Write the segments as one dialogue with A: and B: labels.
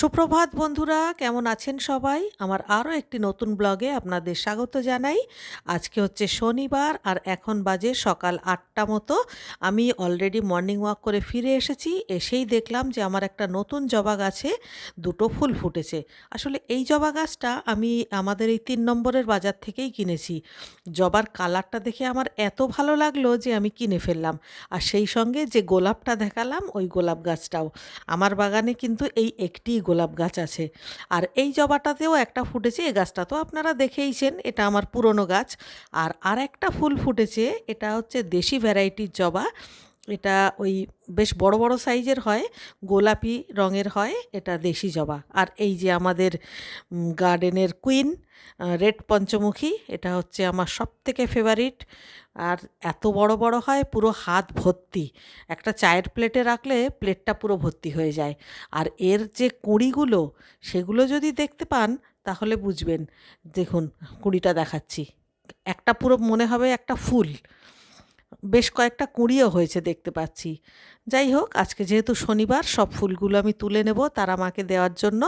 A: সুপ্রভাত বন্ধুরা, কেমন আছেন সবাই? আমার আরও একটি নতুন ব্লগে আপনাদের স্বাগত জানাই। আজকে হচ্ছে শনিবার আর এখন বাজে সকাল আটটা মতো। আমি অলরেডি মর্নিং ওয়াক করে ফিরে এসেছি, এসেই দেখলাম যে আমার একটা নতুন জবা গাছে দুটো ফুল ফুটেছে। আসলে এই জবা গাছটা আমি আমাদের এই তিন নম্বরের বাজার থেকেই কিনেছি। জবার কালারটা দেখে আমার এত ভালো লাগল যে আমি কিনে ফেললাম। আর সেই সঙ্গে যে গোলাপটা দেখালাম, ওই গোলাপ গাছটাও। আমার বাগানে কিন্তু এই একটি গোলাপ গাছ আছে। আর এই জবাটাতেও একটা ফুটেছে, এই গাছটা তো আপনারা দেখেইছেন, এটা আমার পুরনো গাছ। আর আর একটা ফুল ফুটেছে, এটা হচ্ছে দেশি ভ্যারাইটির জবা। এটা ওই বেশ বড় বড় সাইজের হয়, গোলাপি রঙের হয়, এটা দেশি জবা। আর এই যে আমাদের গার্ডেনের কুইন রেড পঞ্চমুখী, এটা হচ্ছে আমার সব থেকে ফেভারিট। আর এত বড় বড় হয় পুরো হাত ভর্তি। একটা চায়ের প্লেটে রাখলে প্লেটটা পুরো ভর্তি হয়ে যায়। আর এর যে কুঁড়িগুলো, সেগুলো যদি দেখতে পান, তাহলে বুঝবেন। দেখুন, কুঁড়িটা দেখাচ্ছি। একটা পুরো মনে হবে একটা ফুল। বেশ কয়েকটা কুঁড়িও হয়েছে দেখতে পাচ্ছি। যাই হোক, আজকে যেহেতু শনিবার, সব ফুলগুলো আমি তুলে নেব তার আমাকে দেওয়ার জন্য।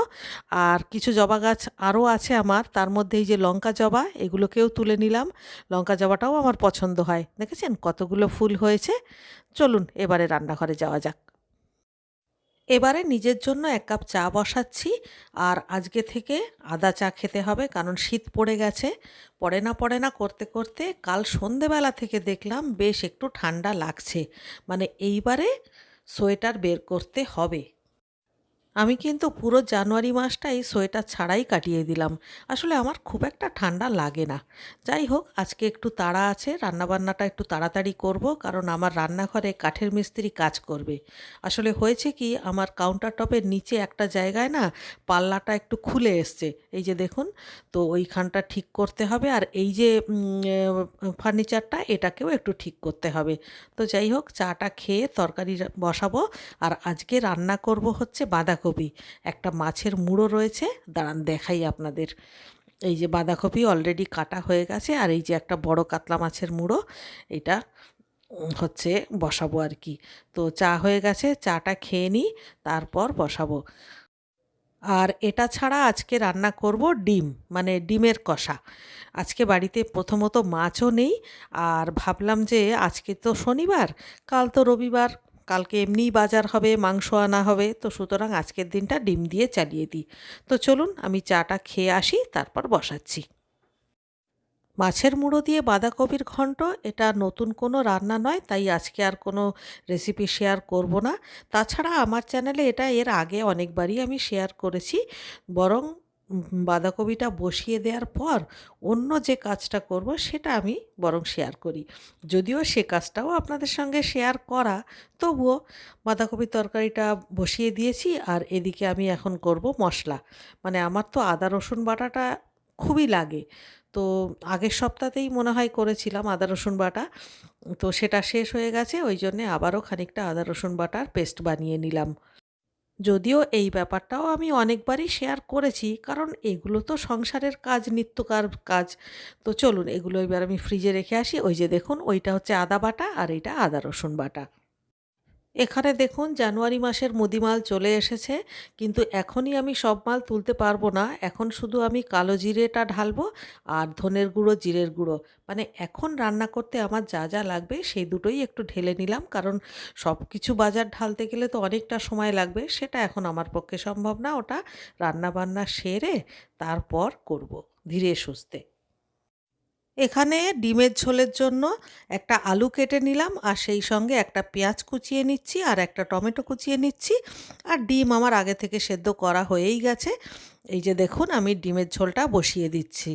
A: আর কিছু জবা গাছ আরও আছে আমার, তার মধ্যে এই যে লঙ্কা জবা, এগুলোকেও তুলে নিলাম। লঙ্কা জবাটাও আমার পছন্দ হয়। দেখেছেন কতগুলো ফুল হয়েছে? চলুন, এবারে রান্নাঘরে যাওয়া যাক। এবারে নিজের জন্য এক কাপ চা বসাচ্ছি। আর আজকে থেকে আদা চা খেতে হবে, কারণ শীত পড়ে গেছে। পড়ে না পড়ে না করতে করতে কাল সন্ধেবেলা থেকে দেখলাম বেশ একটু ঠান্ডা লাগছে। মানে এইবারে সোয়েটার বের করতে হবে। আমি কিন্তু পুরো জানুয়ারি মাসটাই সোয়েটার ছাড়াই কাটিয়ে দিলাম। আসলে আমার খুব একটা ঠান্ডা লাগে না। যাই হোক, আজকে একটু তাড়া আছে, রান্নাবান্নাটা একটু তাড়াতাড়ি করব, কারণ আমার রান্নাঘরে কাঠের মিস্ত্রি কাজ করবে। আসলে হয়েছে কি, আমার কাউন্টার টপের নিচে একটা জায়গায় না পাল্লাটা একটু খুলে এসছে। এই যে দেখুন, তো ওইখানটা ঠিক করতে হবে আর এই যে ফার্নিচারটা এটাকেও একটু ঠিক করতে হবে। তো যাই হোক, চাটা খেয়ে তরকারি বসাবো আর আজকে রান্না করব হচ্ছে বাঁধাকপি। বাঁধাকপি। একটা মাছের মুড়ো রয়েছে। দাঁড়ান, দেখাই আপনাদের। এই যে বাঁধাকপি অলরেডি কাটা হয়ে গেছে আর এই যে একটা বড় কাতলা মাছের মুড়ো, এটা হচ্ছে বসাবো আর কি। তো চা হয়ে গেছে, চাটা খেয়ে নিই, তারপর বসাবো। আর এটা ছাড়া আজকে রান্না করব ডিম মানে ডিমের কষা। আজকে বাড়িতে প্রথমত মাছও নেই, আর ভাবলাম যে আজকে তো শনিবার, কাল তো রবিবার কালকে এমনিই বাজার হবে, মাংস আনা হবে, তো সুতরাং আজকের দিনটা ডিম দিয়ে চালিয়ে দিই। তো চলুন আমি চাটা খেয়ে আসি, তারপর বসাচ্ছি। মাছের মুড়ো দিয়ে বাঁধাকপির ঘন্ট, এটা নতুন কোনো রান্না নয়, তাই আজকে আর কোনো রেসিপি শেয়ার করব না। তাছাড়া আমার চ্যানেলে এটা এর আগে অনেকবারই আমি শেয়ার করেছি, বরং বাঁধাকপিটা বসিয়ে দেওয়ার পর অন্য যে কাজটা করব সেটা আমি বরং শেয়ার করি। যদিও সে কাজটাও আপনাদের সঙ্গে শেয়ার করা, তবুও বাঁধাকপি তরকারিটা বসিয়ে দিয়েছি আর এদিকে আমি এখন করব মশলা। মানে আমার তো আদা, রসুন বাটাটা খুবই লাগে। তো আগের সপ্তাহতেই মনে হয় করেছিলাম আদা, রসুন বাটা। তো সেটা শেষ হয়ে গেছে, ওই জন্যে আবারও খানিকটা আদা, রসুন বাটার পেস্ট বানিয়ে নিলাম। যদিও এই ব্যাপারটাও আমি অনেকবারই শেয়ার করেছি, কারণ এগুলো তো সংসারের কাজ, নিত্যকার কাজ। তো চলুন, এগুলো এবার আমি ফ্রিজে রেখে আসি। ওই যে দেখুন, ওইটা হচ্ছে আদা বাটা আর এইটা আদা রসুন বাটা। এখানে দেখুন জানুয়ারি মাসের মুদিমাল চলে এসেছে, কিন্তু এখনই আমি সব মাল তুলতে পারব না। এখন শুধু আমি কালো জিরেটা ঢালবো আর ধনের গুঁড়ো, জিরের গুঁড়ো। মানে এখন রান্না করতে আমার যা যা লাগবে সেই দুটোই একটু ঢেলে নিলাম, কারণ সব কিছু বাজার ঢালতে গেলে তো অনেকটা সময় লাগবে, সেটা এখন আমার পক্ষে সম্ভব না। ওটা রান্না বান্না সেরে তারপর করব ধীরে সুস্থে। এখানে ডিমের ঝোলের জন্য একটা আলু কেটে নিলাম, আর সেই সঙ্গে একটা পেঁয়াজ কুচিয়ে নিচ্ছি, আর একটা টমেটো কুচিয়ে নিচ্ছি, আর ডিম আমার আগে থেকে সেদ্ধ করা হয়েই গেছে। এই যে দেখুন, আমি ডিমের ঝোলটা বসিয়ে দিচ্ছি।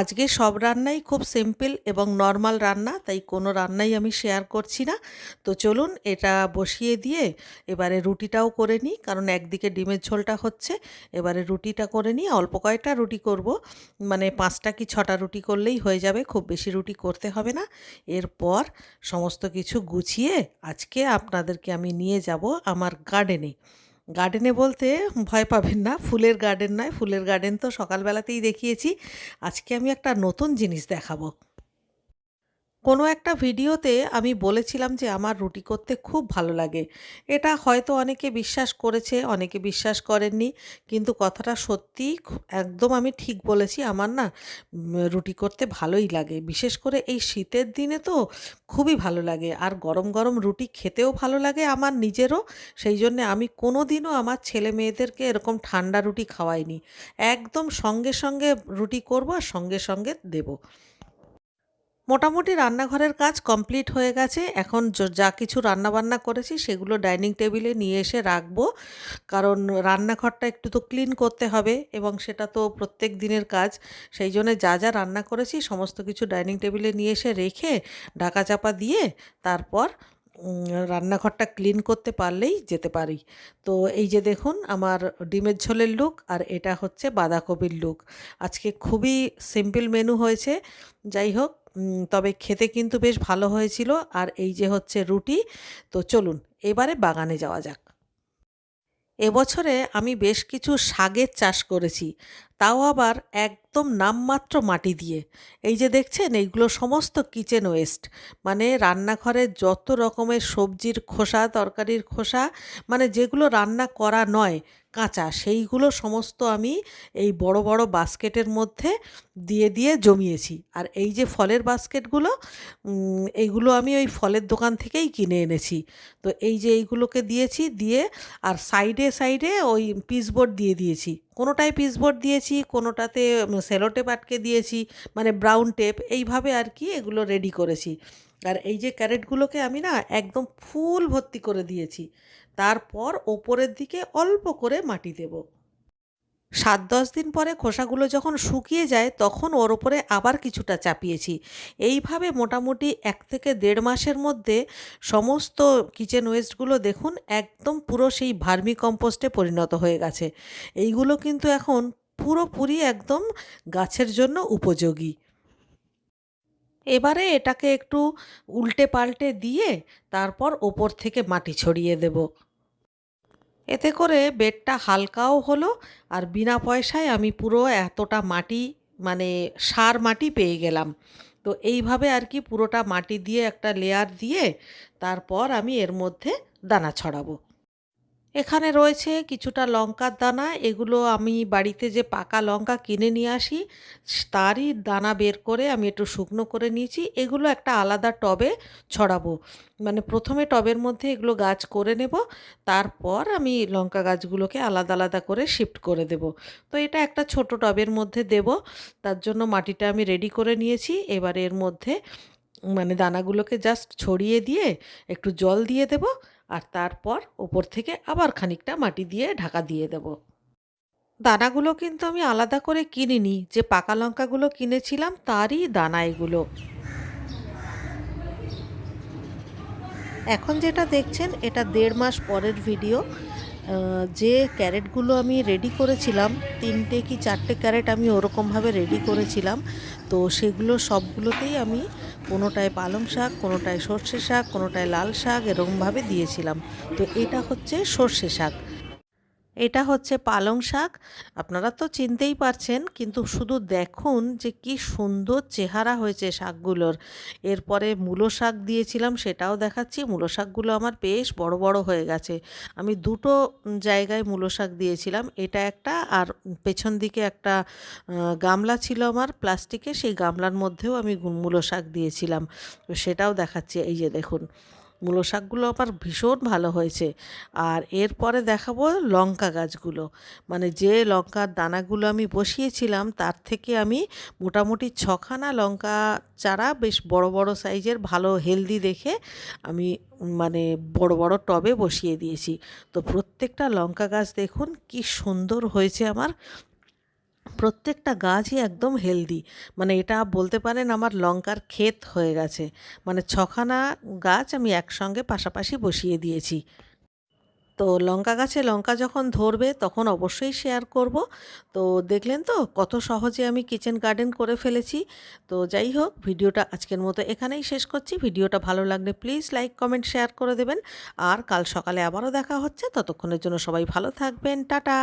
A: আজকে সব রান্নাই খুব সিম্পল এবং নর্মাল রান্না, তাই কোনো রান্নাই আমি শেয়ার করছি না। তো চলুন এটা বসিয়ে দিয়ে এবারে রুটিটাও করে নিই, কারণ একদিকে ডিমের ঝোলটা হচ্ছে, এবারে রুটিটা করে নিই অল্প কয়েকটা রুটি করব। মানে পাঁচটা কি ছটা রুটি করলেই হয়ে যাবে, খুব বেশি রুটি করতে হবে না। এরপর সমস্ত কিছু গুছিয়ে আজকে আপনাদেরকে আমি নিয়ে যাব আমার গার্ডেনে গার্ডেনে বলতে ভয় পাবেন না, ফুলের গার্ডেন নয়, ফুলের গার্ডেন তো সকালবেলাতেই দেখিয়েছি। আজকে আমি একটা নতুন জিনিস দেখাবো। কোনো একটা ভিডিওতে আমি বলেছিলাম যে আমার রুটি করতে খুব ভালো লাগে। এটা হয়তো অনেকে বিশ্বাস করেছে, অনেকে বিশ্বাস করেননি। কিন্তু কথাটা সত্যিই খু- একদম আমি ঠিক বলেছি, আমার না রুটি করতে ভালোই লাগে। বিশেষ করে এই শীতের দিনে তো খুবই ভালো লাগে। আর গরম গরম রুটি খেতেও ভালো লাগে আমার নিজেরও। সেই জন্যে আমি কোনো দিনও আমার ছেলে মেয়েদেরকে এরকম ঠান্ডা রুটি খাওয়াইনি। একদম সঙ্গে সঙ্গে রুটি করব আর সঙ্গে সঙ্গে দেবো। মোটামুটি রান্নাঘরের কাজ কমপ্লিট হয়ে গেছে। এখন যা কিছু রান্নাবান্না করেছি সেগুলো ডাইনিং টেবিলে নিয়ে এসে রাখব। কারণ রান্নাঘরটা একটু তো ক্লিন করতে হবে এবং সেটা তো প্রত্যেক দিনের কাজ। সেই জন্য যা যা রান্না করেছি সমস্ত কিছু ডাইনিং টেবিলে নিয়ে এসে রেখে ঢাকা চাপা দিয়ে তারপর রান্নাঘরটা ক্লিন করতে পারলেই যেতে পারি। তো এই যে দেখুন আমার ডিমের ঝোলের লুক আর এটা হচ্ছে বাঁধাকপির লুক। আজকে খুবই সিম্পল মেনু হয়েছে। যাই হোক তবে খেতে কিন্তু বেশ ভালো হয়েছিল। আর এই যে হচ্ছে রুটি, তো চলুন এবারে বাগানে যাওয়া যাক। এবছরে আমি বেশ কিছু শাকের চাষ করেছি, তাও আবার একদম নামমাত্র মাটি দিয়ে। এই যে দেখছেন, এইগুলো সমস্ত কিচেন ওয়েস্ট মানে রান্নাঘরের যত রকমের সবজির খোসা, তরকারির খোসা মানে যেগুলো রান্না করা নয় কাঁচা, সেইগুলো সমস্ত আমি এই বড় বড় বাস্কেটের মধ্যে দিয়ে দিয়ে জমিয়েছি। আর এই যে ফলের বাস্কেটগুলো এইগুলো আমি ওই ফলের দোকান থেকেই কিনে এনেছি। তো এই যে এইগুলোকে দিয়েছি, দিয়ে আর সাইডে সাইডে ওই পিসবোর্ড দিয়ে দিয়েছি। কোনোটায় পিসবোর্ড দিয়েছি, কোনোটাতে সেলো টেপ আটকে দিয়েছি মানে ব্রাউন টেপ, এইভাবে আর কি এগুলো রেডি করেছি। আর এই যে ক্যারেটগুলোকে আমি না একদম ফুল ভর্তি করে দিয়েছি। তারপর ওপরের দিকে অল্প করে মাটি দেব। সাত দশ দিন পরে খোসাগুলো যখন শুকিয়ে যায়, তখন ওর ওপরে আবার কিছুটা চাপিয়েছি। এইভাবে মোটামুটি এক থেকে দেড় মাসের মধ্যে সমস্ত কিচেন ওয়েস্টগুলো দেখুন, একদম পুরো সেই ভার্মি কম্পোস্টে পরিণত হয়ে গেছে। এইগুলো কিন্তু এখন পুরোপুরি একদম গাছের জন্য উপযোগী। এবারে এটাকে একটু উল্টে পাল্টে দিয়ে তারপর ওপর থেকে মাটি ছড়িয়ে দেব। এতে করে বেডটা হালকাও হলো আর বিনা পয়সায় আমি পুরো এতটা মাটি মানে সার মাটি পেয়ে গেলাম। তো এইভাবে আর কি পুরোটা মাটি দিয়ে একটা লেয়ার দিয়ে তারপর আমি এর মধ্যে দানা ছড়াবো। এখানে রয়েছে কিছুটা লঙ্কার দানা, এগুলো আমি বাড়িতে যে পাকা লঙ্কা কিনে নিয়ে আসি, তারই দানা বের করে আমি একটু শুকনো করে নিয়েছি। এগুলো একটা আলাদা টবে ছড়াবো। মানে প্রথমে টবের মধ্যে এগুলো গাছ করে নেব, তারপর আমি লঙ্কা গাছগুলোকে আলাদা আলাদা করে শিফট করে দেব। তো এটা একটা ছোট টবের মধ্যে দেব, তার জন্য মাটিটা আমি রেডি করে নিয়েছি। এবার এর মধ্যে মানে দানাগুলোকে জাস্ট ছড়িয়ে দিয়ে একটু জল দিয়ে দেব। আর তারপর ওপর থেকে আবার খানিকটা মাটি দিয়ে ঢাকা দিয়ে দেব। দানাগুলো কিন্তু আমি আলাদা করে কিনিনি। যে পাকা লঙ্কাগুলো কিনেছিলাম, তারই দানা এগুলো। এখন যেটা দেখছেন, এটা দেড় মাস পরের ভিডিও। যে ক্যারেটগুলো আমি রেডি করেছিলাম, তিনটে কি চারটে ক্যারেট আমি ওরকমভাবে রেডি করেছিলাম, তো সেগুলো সবগুলোতেই আমি কোনোটায় পালং শাক, কোনোটায় সর্ষে শাক, কোনোটায় লাল শাক এরকমভাবে দিয়েছিলাম। তো এটা হচ্ছে সর্ষে শাক। এটা হচ্ছে পালং শাক। আপনারা তো চিনতেই পারছেন, কিন্তু শুধু দেখুন যে কি সুন্দর চেহারা হয়েছে শাকগুলোর। এরপরে মূলো শাক দিয়েছিলাম, সেটাও দেখাচ্ছি। মূলো শাকগুলো আমার বেশ বড় বড় হয়ে গেছে। আমি দুটো জায়গায় মূলো শাক দিয়েছিলাম, এটা একটা আর পেছন দিকে একটা গামলা ছিল আমার প্লাস্টিকে সেই গামলার মধ্যেও আমি মূলো শাক দিয়েছিলাম। সেটাও দেখাচ্ছি, এই যে দেখুন। মূলো শাকগুলো আমার ভীষণ ভালো হয়েছে। আর এরপরে দেখাবো লঙ্কা গাছগুলো। মানে যে লঙ্কার দানাগুলো আমি বসিয়েছিলাম, তার থেকে আমি মোটামুটি ছখানা লঙ্কা চারা বেশ বড় বড় সাইজের, ভালো হেলদি দেখে আমি মানে বড় বড় টবে বসিয়ে দিয়েছি। তো প্রত্যেকটা লঙ্কা গাছ দেখুন কি সুন্দর হয়েছে আমার। প্রত্যেকটা গাছই একদম হেলদি মানে এটা বলতে পারেন আমার লঙ্কার ক্ষেত হয়ে গেছে। মানে ছখানা গাছ আমি একসঙ্গে পাশাপাশি বসিয়ে দিয়েছি। তো লঙ্কা গাছে লঙ্কা যখন ধরবে তখন অবশ্যই শেয়ার করব। তো দেখলেন তো কত সহজে আমি কিচেন গার্ডেন করে ফেলেছি। তো যাই হোক, ভিডিওটা আজকের মতো এখানেই শেষ করছি। ভিডিওটা ভালো লাগলে প্লিজ লাইক কমেন্ট শেয়ার করে দেবেন। আর কাল সকালে আবারও দেখা হচ্ছে। ততক্ষণের জন্য সবাই ভালো থাকবেন। টাটা!